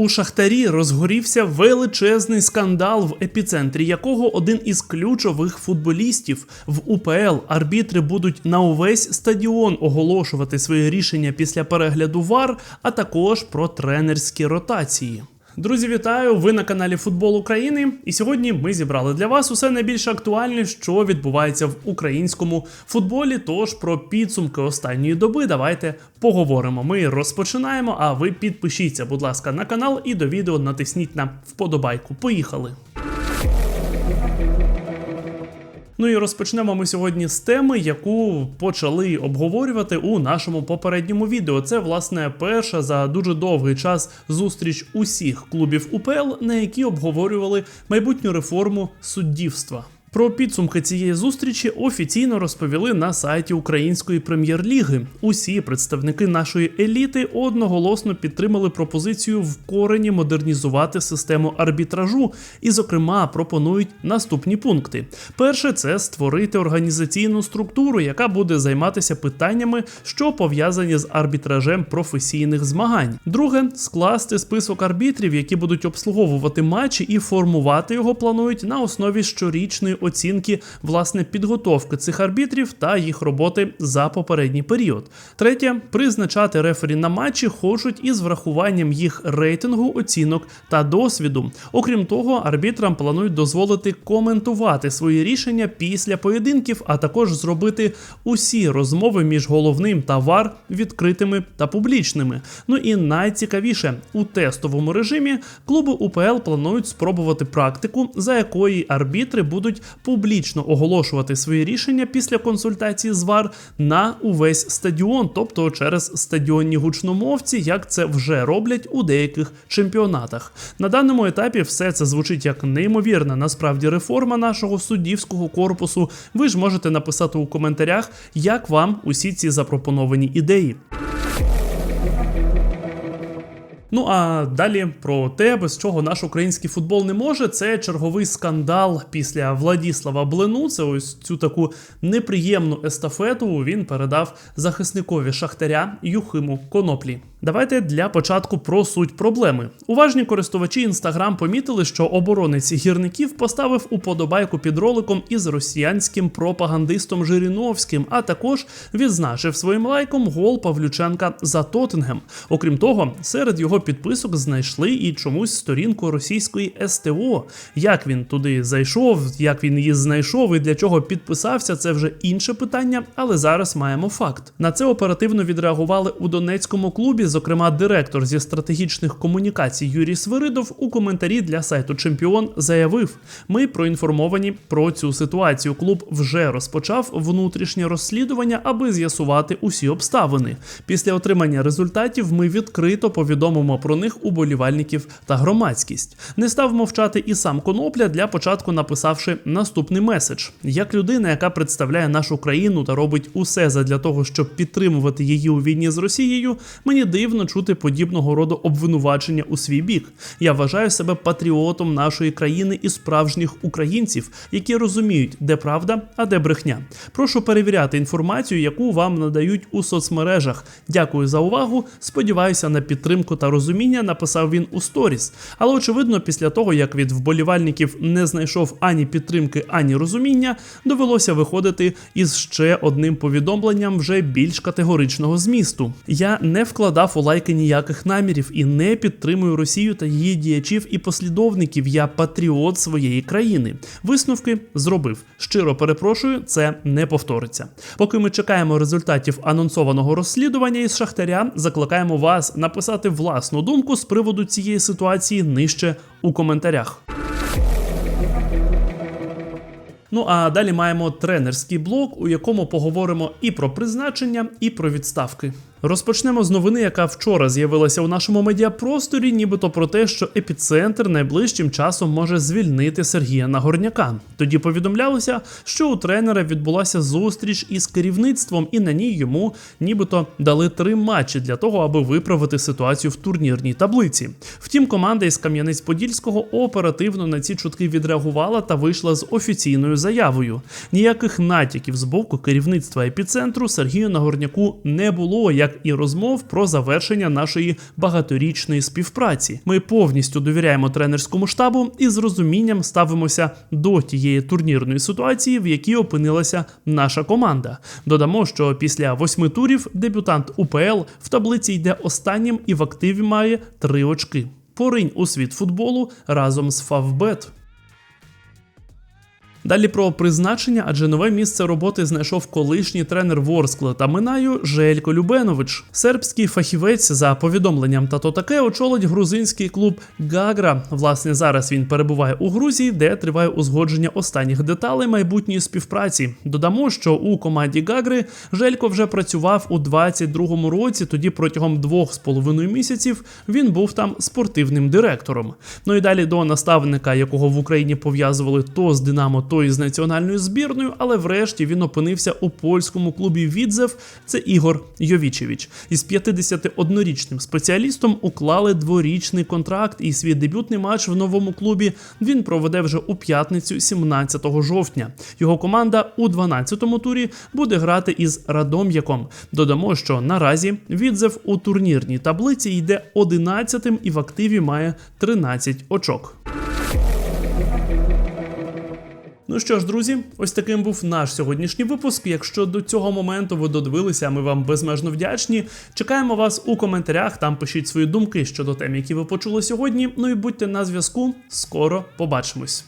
У Шахтарі розгорівся величезний скандал, в епіцентрі якого один із ключових футболістів в УПЛ арбітри будуть на увесь стадіон оголошувати свої рішення після перегляду ВАР, а також про тренерські ротації. Друзі, вітаю! Ви на каналі Футбол України. І сьогодні ми зібрали для вас усе найбільш актуальне, що відбувається в українському футболі. Тож про підсумки останньої доби давайте поговоримо. Ми розпочинаємо. А ви підпишіться, будь ласка, на канал і до відео натисніть на вподобайку. Поїхали! Ну і розпочнемо ми сьогодні з теми, яку почали обговорювати у нашому попередньому відео. Це власне перша за дуже довгий час зустріч усіх клубів УПЛ, на які обговорювали майбутню реформу суддівства. Про підсумки цієї зустрічі офіційно розповіли на сайті Української прем'єр-ліги. Усі представники нашої еліти одноголосно підтримали пропозицію в корені модернізувати систему арбітражу, і, зокрема, пропонують наступні пункти: перше це створити організаційну структуру, яка буде займатися питаннями, що пов'язані з арбітражем професійних змагань. Друге скласти список арбітрів, які будуть обслуговувати матчі, і формувати його планують на основі щорічної оцінки власне підготовки цих арбітрів та їх роботи за попередній період. Третє призначати рефері на матчі хочуть із врахуванням їх рейтингу, оцінок та досвіду. Окрім того, арбітрам планують дозволити коментувати свої рішення після поєдинків, а також зробити усі розмови між головним та вар відкритими та публічними. Ну і найцікавіше у тестовому режимі клуби УПЛ планують спробувати практику, за якої арбітри будуть публічно оголошувати свої рішення після консультації з ВАР на увесь стадіон, тобто через стадіонні гучномовці, як це вже роблять у деяких чемпіонатах. На даному етапі все це звучить як неймовірна насправді реформа нашого суддівського корпусу. Ви ж можете написати у коментарях, як вам усі ці запропоновані ідеї. Ну а далі про те, без чого наш український футбол не може. Це черговий скандал після Владіслава Блену. Це ось цю таку неприємну естафету він передав захисникові шахтаря Юхиму Коноплі. Давайте для початку про суть проблеми. Уважні користувачі інстаграм помітили, що оборонець гірників поставив уподобайку під роликом із росіянським пропагандистом Жириновським, а також відзначив своїм лайком гол Павлюченка за Тоттенгем. Окрім того, серед його підписок знайшли і чомусь сторінку російської СТО. Як він туди зайшов, як він її знайшов і для чого підписався, це вже інше питання, але зараз маємо факт. На це оперативно відреагували у Донецькому клубі. Зокрема, директор зі стратегічних комунікацій Юрій Свиридов у коментарі для сайту Чемпіон заявив: ми проінформовані про цю ситуацію. Клуб вже розпочав внутрішнє розслідування, аби з'ясувати усі обставини. Після отримання результатів ми відкрито повідомимо про них уболівальників та громадськість. Не став мовчати і сам Конопля для початку написавши наступний меседж: як людина, яка представляє нашу країну та робить усе задля того, щоб підтримувати її у війні з Росією, мені дивно чути подібного роду обвинувачення у свій бік. Я вважаю себе патріотом нашої країни і справжніх українців, які розуміють, де правда, а де брехня. Прошу перевіряти інформацію, яку вам надають у соцмережах. Дякую за увагу. Сподіваюся на підтримку та розуміння. Написав він у сторіс. Але очевидно, після того як від вболівальників не знайшов ані підтримки, ані розуміння, довелося виходити із ще одним повідомленням вже більш категоричного змісту. Я не вкладав у лайки ніяких намірів і не підтримую Росію та її діячів і послідовників. Я патріот своєї країни. Висновки зробив. Щиро перепрошую, це не повториться. Поки ми чекаємо результатів анонсованого розслідування із Шахтаря, закликаємо вас написати власну думку з приводу цієї ситуації нижче у коментарях. Ну а далі маємо тренерський блок, у якому поговоримо і про призначення, і про відставки. Розпочнемо з новини, яка вчора з'явилася у нашому медіапросторі, нібито про те, що епіцентр найближчим часом може звільнити Сергія Нагорняка. Тоді повідомлялося, що у тренера відбулася зустріч із керівництвом, і на ній йому нібито дали три матчі для того, аби виправити ситуацію в турнірній таблиці. Втім, команда із Кам'янець-Подільського оперативно на ці чутки відреагувала та вийшла з офіційною заявою. Ніяких натяків з боку керівництва епіцентру Сергію Нагорняку не було. як як і розмов про завершення нашої багаторічної співпраці. Ми повністю довіряємо тренерському штабу і з розумінням ставимося до тієї турнірної ситуації, в якій опинилася наша команда. Додамо, що після восьми турів дебютант УПЛ в таблиці йде останнім і в активі має три очки. Поринь у світ футболу разом з Фавбет. Далі про призначення, адже нове місце роботи знайшов колишній тренер Ворскла та Минаю Желько Любенович. Сербський фахівець за повідомленням та таке очолить грузинський клуб Гагра. Власне, зараз він перебуває у Грузії, де триває узгодження останніх деталей майбутньої співпраці. Додамо, що у команді Гагри Желько вже працював у 22-му році. Тоді протягом двох з половиною місяців він був там спортивним директором. Ну і далі до наставника, якого в Україні пов'язували то з Динамо, то із національною збірною, але врешті він опинився у польському клубі Відзев. Це Ігор Йовічевич. Із 51-річним спеціалістом уклали дворічний контракт, і свій дебютний матч в новому клубі він проведе вже у п'ятницю, 17 жовтня. Його команда у 12-му турі буде грати із Радом'яком. Додамо, що наразі Відзев у турнірній таблиці йде 11-тим і в активі має 13 очок. Ну що ж, друзі, ось таким був наш сьогоднішній випуск. Якщо до цього моменту ви додивилися, ми вам безмежно вдячні. Чекаємо вас у коментарях. Там пишіть свої думки щодо тем, які ви почули сьогодні. Ну і будьте на зв'язку. Скоро побачимось.